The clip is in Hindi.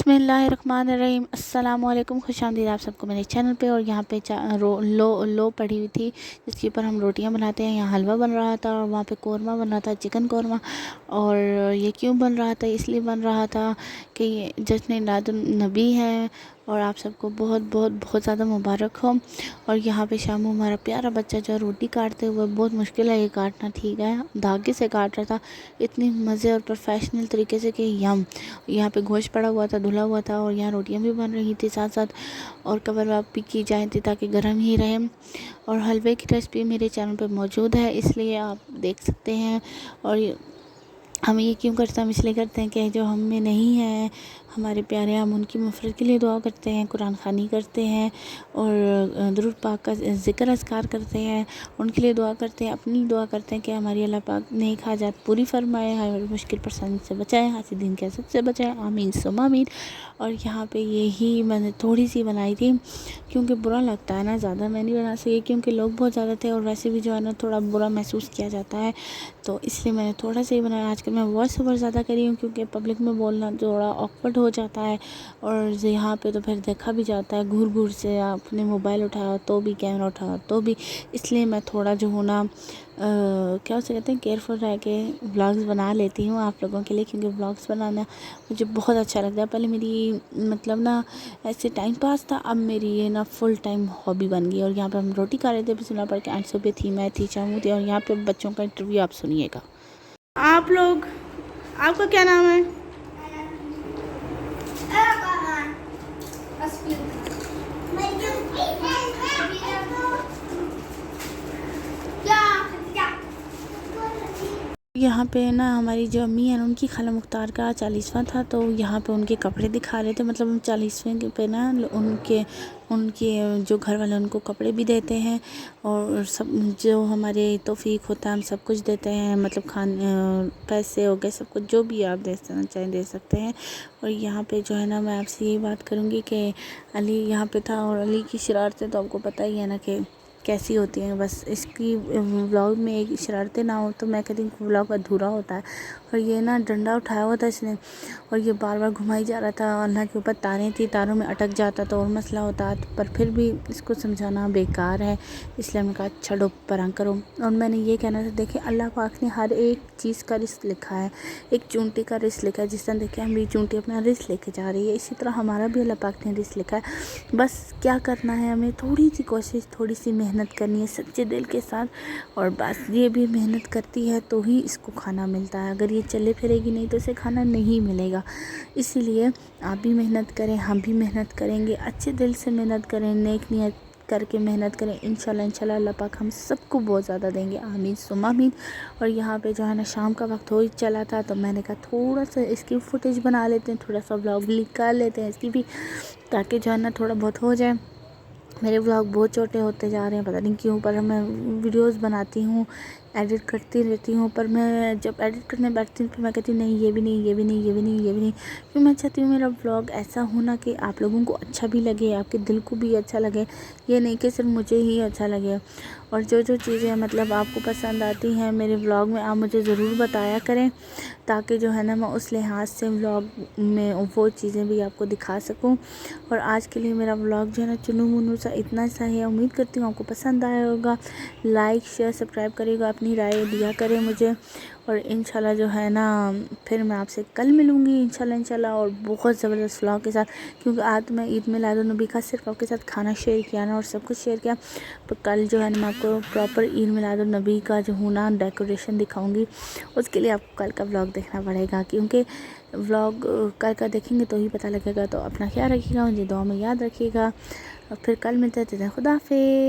बिसमीम अल्लाम खुश आमदीद आप सबको मेरे चैनल पे। और यहाँ पे रो, लो लो पड़ी हुई थी जिसके ऊपर हम रोटियाँ बनाते हैं। यहाँ हलवा बन रहा था और वहाँ पे कौरमा बन रहा था चिकन कौरमा। और ये क्यों बन रहा था इसलिए बन रहा था कि जश्न नबी है। और आप सबको बहुत बहुत बहुत ज़्यादा मुबारक हो। और यहाँ पे शामू हमारा प्यारा बच्चा जो रोटी काटते हुए बहुत मुश्किल है ये काटना, ठीक है? धागे से काट रहा था। इतनी मज़े और प्रोफेशनल तरीके से कि यम। यहाँ पे गोश्त पड़ा हुआ था, धुला हुआ था और यहाँ रोटियाँ भी बन रही थी साथ साथ। और कवर भी की जाए थी ताकि गर्म ही रहे। और हलवे की रेसिपी मेरे चैनल पर मौजूद है, इसलिए आप देख सकते हैं। और हम ये क्यों करते हैं? हम इसलिए करते हैं कि जो हम में नहीं है, हमारे प्यारे हम उनकी मफरत के लिए दुआ करते हैं, कुरान खानी करते हैं और दरुद पाक का ज़िक्र असकार करते हैं, उनके लिए दुआ करते हैं, अपनी दुआ करते हैं कि हमारी अल्लाह पाक नेक हाजात पूरी फरमाए, हर मुश्किल परेशानी से बचाए दिन के असद से बचाए, आमीन सुमामीन और यहाँ पे यही मैंने थोड़ी सी बनाई थी, क्योंकि बुरा लगता है ना, ज़्यादा मैं नहीं बना सकी, क्योंकि लोग बहुत ज़्यादा थे और वैसे भी जो है ना, थोड़ा बुरा महसूस किया जाता है तो इसलिए मैंने थोड़ा सा ही बनाया आजकल मैं वॉइस ओवर ज़्यादा करी हूँ क्योंकि पब्लिक में बोलना थोड़ा ऑकवर्ड हो जाता है और यहाँ पे तो फिर देखा भी जाता है घूर घूर से आपने मोबाइल उठाया तो भी कैमरा उठाया तो भी। इसलिए मैं थोड़ा जो हूँ ना क्या उसे कहते हैं केयरफुल रह के ब्लॉग्स बना लेती हूँ आप लोगों के लिए क्योंकि ब्लॉग्स बनाना मुझे बहुत अच्छा लगता है। पहले मेरी मतलब ना, ऐसे टाइम पास था, अब मेरी ये ना फुल टाइम हॉबी बन गई और यहाँ पर हम रोटी खा रहे थे बिस्मिल्लाह पढ़ के एंड पे थी, मैं थी चाहूँ थी और यहाँ पे बच्चों का इंटरव्यू आप सुनिएगा। आप लोग आपका क्या नाम है? यहाँ पे ना हमारी जो अम्मी है उनकी खाला मुख्तार का चालीसवां था तो यहाँ पे उनके कपड़े दिखा रहे थे। मतलब हम चालीसवें पे ना उनके उनके जो घर वाले उनको कपड़े भी देते हैं और सब जो हमारे तोफ़ीक होता है, हम सब कुछ देते हैं। मतलब खान पैसे हो गए, सब कुछ, जो भी आप दे चाहें दे सकते हैं। और यहाँ पे जो है ना, मैं आपसे यही बात करूँगी कि अली यहाँ पे था और अली की शरारतें तो आपको पता ही है ना कि कैसी होती हैं, बस इसकी व्लॉग में एक शरारतें ना हो तो मैं कहती हूँ व्लॉग अधूरा होता है। और ये ना डंडा उठाया हुआ था इसने और ये बार बार घुमाई जा रहा था अल्लाह के ऊपर तारें थी, तारों में अटक जाता तो और मसला होता, पर फिर भी इसको समझाना बेकार है। इसलिए मैंने कहा, छड़ो परा करो। और मैंने ये कहना था, देखिए, अल्लाह पाक ने हर एक चीज़ का रिस्क लिखा है, एक चूंटी का रिस्क लिखा है, जिस तरह देखिए, हम भी चूंटी अपना रिस्क लेके जा रही है, इसी तरह हमारा भी अल्लाह पाक ने रिस्क लिखा है। बस क्या करना है हमें, थोड़ी सी कोशिश, थोड़ी सी करनी है सच्चे दिल के साथ और बस ये भी मेहनत करती है तो ही इसको खाना मिलता है। अगर ये चले फिरेगी नहीं तो इसे खाना नहीं मिलेगा। इसीलिए आप भी मेहनत करें, हम भी मेहनत करेंगे। अच्छे दिल से मेहनत करें, नेक नियत करके मेहनत करें। इन शाला अल्लाह पाक हम सबको बहुत ज़्यादा देंगे। आमीन सुमामीन और यहाँ पे जो है ना, शाम का वक्त हो ही चला था तो मैंने कहा थोड़ा सा इसकी फुटेज बना लेते हैं, थोड़ा सा ब्लॉग निकाल लेते हैं इसकी भी, ताकि जो है ना, थोड़ा बहुत हो जाए। मेरे ब्लॉग बहुत छोटे होते जा रहे हैं, पता नहीं क्यों, पर मैं वीडियोस बनाती हूँ एडिट करती रहती हूँ, पर मैं जब एडिट करने बैठती हूँ, फिर मैं कहती हूँ, नहीं, ये भी नहीं, ये भी नहीं, ये भी नहीं, ये भी नहीं। फिर मैं चाहती हूँ, मेरा ब्लॉग ऐसा होना कि आप लोगों को अच्छा भी लगे, आपके दिल को भी अच्छा लगे, ये नहीं कि सिर्फ़ मुझे ही अच्छा लगे। और जो जो चीज़ें मतलब आपको पसंद आती हैं मेरे ब्लॉग में, आप मुझे ज़रूर बताया करें, ताकि जो है ना मैं उस लिहाज से ब्लॉग में वो चीज़ें भी आपको दिखा सकूँ। और आज के लिए मेरा ब्लॉग जो है ना चुनू मुनू सा इतना सा है। उम्मीद करती हूँ आपको पसंद आया होगा। लाइक शेयर सब्सक्राइब करेगा अपनी राय दिया करें मुझे। और इन जो है ना, फिर मैं आपसे कल मिलूँगी इन इंशाल्लाह, और बहुत ज़बरदस्त व्लॉग के साथ। क्योंकि आज मैं ईद मिलादुलनबी का सिर्फ़ आपके साथ खाना शेयर किया ना और सब कुछ शेयर किया। पर कल जो है ना, मैं आपको प्रॉपर ईद मिलादुलनबी का जो हूँ ना डेकोरेशन दिखाऊँगी। उसके लिए आपको कल का ब्लॉग देखना पड़ेगा, क्योंकि व्लॉग कल का देखेंगे तो ही पता लगेगा। तो अपना ख्याल रखिएगा, मुझे दुआ में याद रखिएगा। फिर कल मिलते थे खुदा